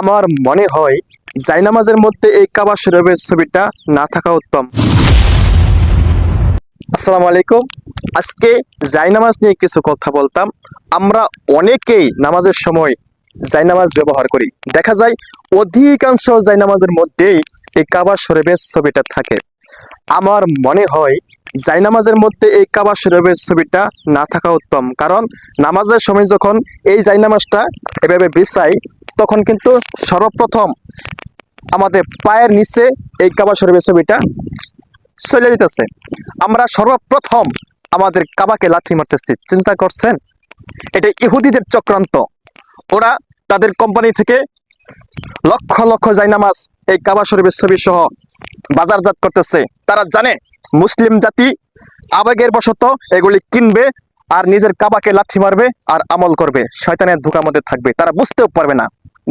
আমার মনে হয় জাইনামাজের মধ্যে এই কাবা শরীফের ছবিটা না থাকা উত্তম। আসসালামু আলাইকুম। আজকে জাইনামাজ নিয়ে কিছু কথা বলতাম। আমরা অনেকেই নামাজের সময় জাইনামাজ ব্যবহার করি। দেখা যায় অধিকাংশ জাইনামাজের মধ্যেই এই কাবা শরীফের ছবিটা থাকে। আমার মনে হয় জাইনামাজের মধ্যে এই কাবা শরীফের ছবিটা না থাকা উত্তম। কারণ নামাজের সময় যখন এই জাইনামাজটা এভাবে বিছাই তখন কিন্তু সর্বপ্রথম আমাদের পায়ের নিচে এই কাবা শরীফের ছবিটা চলে যেতেছে। আমরা সর্বপ্রথম আমাদের কাবাকে লাথি মারতেছি। চিন্তা করছেন? এটা ইহুদিদের চক্রান্ত। ওরা তাদের কোম্পানি থেকে লক্ষ লক্ষ জাইনামাজ এই কাবা শরীফের ছবি সহ বাজারজাত করতেছে। তারা জানে মুসলিম জাতি আবেগের বশত এগুলি কিনবে আর নিজের কাবাকে লাথি মারবে আর আমল করবে। শয়তানের ধোকার মধ্যে থাকবে। তারা বুঝতেও পারবে না।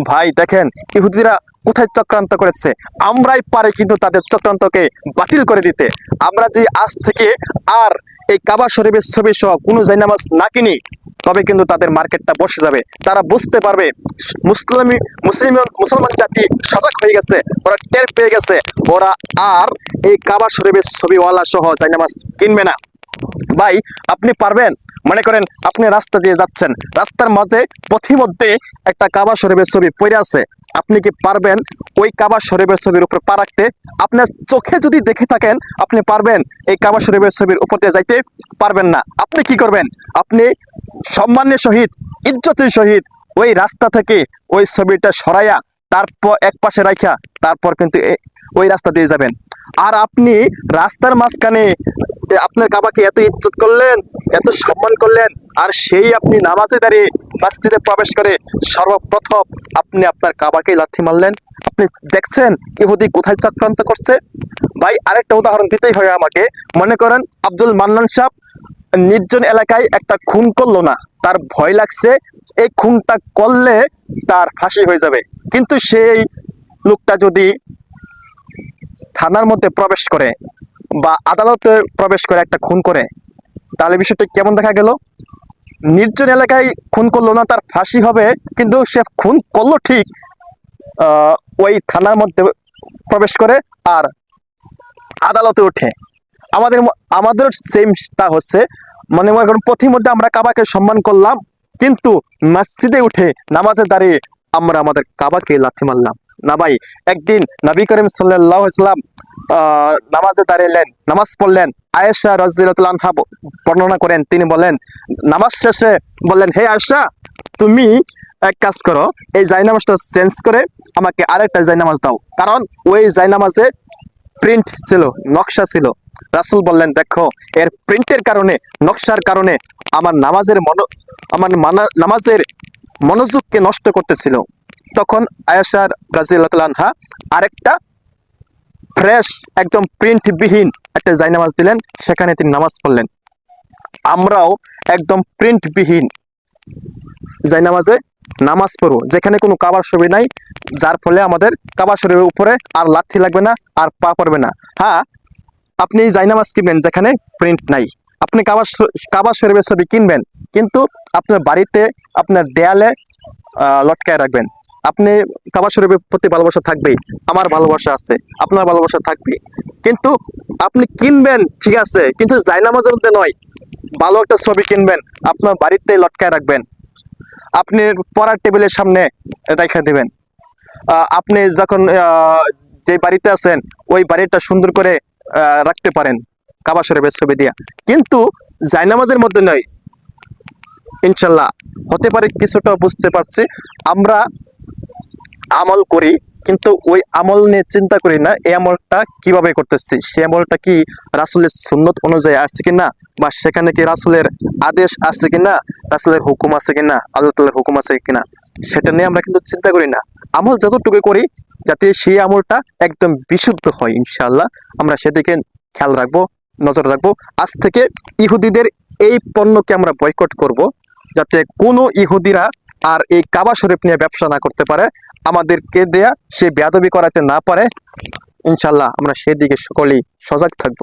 ভাই, দেখেন, ইহুদিরা কোথায় চক্রান্ত করেছে? আমরাই পারে কিন্তু তাদের চক্রান্তকে বাতিল করে দিতে। আমরা যে আজ থেকে আর এই কাবা শরীফের ছবি সহ কোনো জাইনামাজ না কিনি, তবে কিন্তু তাদের মার্কেটটা বসে যাবে। তারা বুঝতে পারবে, মুসলিম মুসলিম, মুসলমান জাতি সজাগ হয়ে গেছে, ওরা টের পেয়ে গেছে। ওরা আর এই কাবা শরীফের ছবিওয়ালা সহ জাইনামাজ কিনবে না। ভাই, আপনি পারবেন। মনে করেন আপনি রাস্তা দিয়ে যাচ্ছেন। রাস্তার মাঝে পথিমধ্যে একটা কাবা শরীফের ছবি পড়ে আছে। আপনি কি পারবেন ওই কাবা শরীফের ছবির উপর পা রাখতে? আপনার চোখে যদি দেখে থাকেন, আপনি পারবেন এই কাবা শরীফের ছবির উপর দিয়ে যাইতে পারবেন না। আপনি কি করবেন? আপনি সম্মানের সহিত, ইজ্জতের সহিত ওই রাস্তা থেকে ওই ছবিটা সরাইয়া তারপর এক পাশে রাখা তারপর কিন্তু ওই রাস্তা দিয়ে যাবেন। আর আপনি রাস্তার মাঝখানে আপনার কাবাকে এত ইজ্জত করলেন, এত সম্মান করলেন, আর সেই আপনি নামাজে দাঁড়িয়ে মসজিদে প্রবেশ করে সর্বপ্রথম আপনি আপনার কাবাকে লাথি মারলেন। আপনি দেখছেন ইহুদি কোথায় চক্রান্ত করছে? ভাই, আরেকটা উদাহরণ দিতেই হয় আমাকে। মনে করেন আব্দুল মান্নান সাহ নির্জন এলাকায় একটা খুন করল না, তার ভয় লাগছে, এই খুনটা করলে তার ফাঁসি হয়ে যাবে। কিন্তু সেই লোকটা যদি থানার মধ্যে প্রবেশ করে বা আদালতে প্রবেশ করে একটা খুন করে, তাহলে বিষয়টা কেমন দেখা গেল? নির্জন এলাকায় খুন করল না, তার ফাঁসি হবে, কিন্তু সে খুন করল ঠিক ওই থানার মধ্যে প্রবেশ করে আর আদালতে ওঠে। আমাদের আমাদের সেম তা হচ্ছে মানে মনে করুন পথিমধ্যে আমরা কাবাকে সম্মান করলাম, কিন্তু মসজিদে উঠে নামাজে দাঁড়িয়ে আমরা আমাদের কাবাকে লাথি মারলাম। না ভাই একদিন নবী করিম সাল্লাহ ইসলাম আহ, নামাজে দাঁড়িয়েলেন নামাজ পড়লেন আয়েশা রাজিউল্লাহ বর্ণনা করেন তিনি বলেন নামাজ শেষে বললেন হে আয়েশা তুমি এক কাজ করো এই জায়নামাজটা চেঞ্জ করে আমাকে আরেকটা জায়নামাজ দাও। কারণ ওই জায়নামাজে প্রিন্ট ছিল নকশা ছিল। রাসুল বললেন দেখো এর প্রিন্টের কারণে নকশার কারণে আমার নামাজের মন আমার নামাজের মনোযোগকে নষ্ট করতেছিল। তখন আয়াসার রাজিউল্লাহা আরেকটা ফ্রেশ একদম প্রিন্টবিহীন একটা জায়নামাজ দিলেন। সেখানে তিনি নামাজ পড়লেন। আমরাও একদম প্রিন্টবিহীন জায়নামাজে নামাজ পড়ব। যেখানে কোনো কাবার ছবি নাই, যার ফলে আমাদের কাবার শরীরের উপরে আর লাথি লাগবে না, আর পা পড়বে না। হ্যাঁ আপনি জাইনামাজ কিনবেন যেখানে প্রিন্ট নাই। আপনি কাবার কাবার কাবা শরীফের ছবি কিনবেন, কিন্তু আপনার বাড়িতে, আপনার দেয়ালে লটকায় রাখবেন। আপনি কাবা শরীফের প্রতি ভালোবাসা থাকবেই। আমার ভালোবাসা আছে, আপনার ভালোবাসা থাকবে কিন্তু আপনি কিনবেন, ঠিক আছে, কিন্তু জাইনামাজের মধ্যে নয়। ভালো একটা ছবি কিনবেন, আপনার বাড়িতে লটকায় রাখবেন। আপনি পড়ার টেবিলের সামনে রেখে দেবেন। আপনি যখন যে বাড়িতে আছেন, ওই বাড়িটা সুন্দর করে রাখতে পারেন কাবা শরীফের ছবি দিয়া। কিন্তু জায়নামাজের মধ্যে নয়। ইনশাল্লাহ, হতে পারে কিছুটা বুঝতে পারছি। আমরা আমল করি, কিন্তু ওই আমল নিয়ে চিন্তা করি না, এই আমলটা কীভাবে করতেছি, সেই আমলটা কি রাসুলের সুন্নত অনুযায়ী আসছে কিনা, বা সেখানে কি রাসুলের আদেশ আছে কিনা, রাসুলের হুকুম আছে কিনা, আল্লাহ তাল্লার হুকুম আছে কিনা, সেটা নিয়ে আমরা কিন্তু চিন্তা করি না। আমল যতটুকু করি, যাতে সেই আমলটা একদম বিশুদ্ধ হয় ইনশাল্লাহ আমরা সেদিকে খেয়াল রাখব, নজর রাখব। আজ থেকে ইহুদিদের এই পণ্যকে আমরা বয়কট করব, যাতে কোনো ইহুদিরা আর এই কাবা শরীফ নিয়ে ব্যবসা না করতে পারে, আমাদেরকে দেয়া সে বেয়াদবি করাতে না পারে, ইনশাল্লাহ আমরা সেদিকে সকলেই সজাগ থাকব।